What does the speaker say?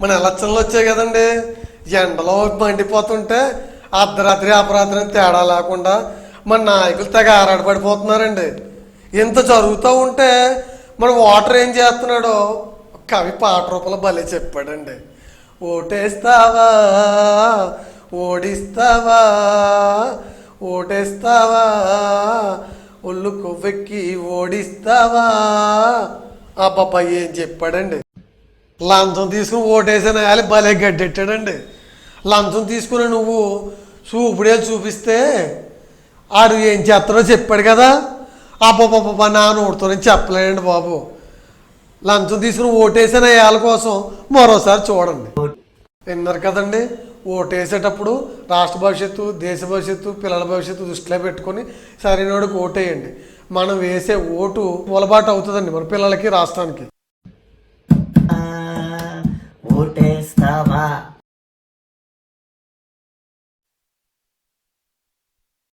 మన ఎలక్షన్లు వచ్చాయి కదండి. ఎండలో మండిపోతుంటే అర్ధరాత్రి అపరాత్రి అని తేడా లేకుండా మన నాయకులు తెగ ఆరాటపడిపోతున్నారండి ఇంత జరుగుతూ ఉంటే మన ఓటర్ ఏం చేస్తున్నాడో? కవి పాట రూపంలో భలే చెప్పాడండి. ఓటేస్తావా? ఓడిస్తావా? ఓటేస్తావా? ఒళ్ళు కొవ్వెక్కి ఓడిస్తావా? అబ్బాబ్బా ఏం చెప్పాడండి. లంచం తీసుకుని ఓటేసిన. వేయాలి భలే గడ్డెట్టాడండి. లంచం తీసుకుని నువ్వు చూపుడే చూపిస్తే ఆడు ఏం చేస్తాడో చెప్పాడు కదా. అబ్బబ్బబ్బా నా నోటితో నేను చెప్పలేనండి బాబు. లంచం తీసుకుని ఓటేసిన వేయాల కోసం మరోసారి చూడండి. విన్నారు కదండి ఓటేసేటప్పుడు రాష్ట్ర భవిష్యత్తు దేశ భవిష్యత్తు పిల్లల భవిష్యత్తు దృష్టిలో పెట్టుకొని సరైనోడికి ఓటేయండి. మనం వేసే ఓటు పొలబాటు అవుతుందండి మన పిల్లలకి రాష్ట్రానికి.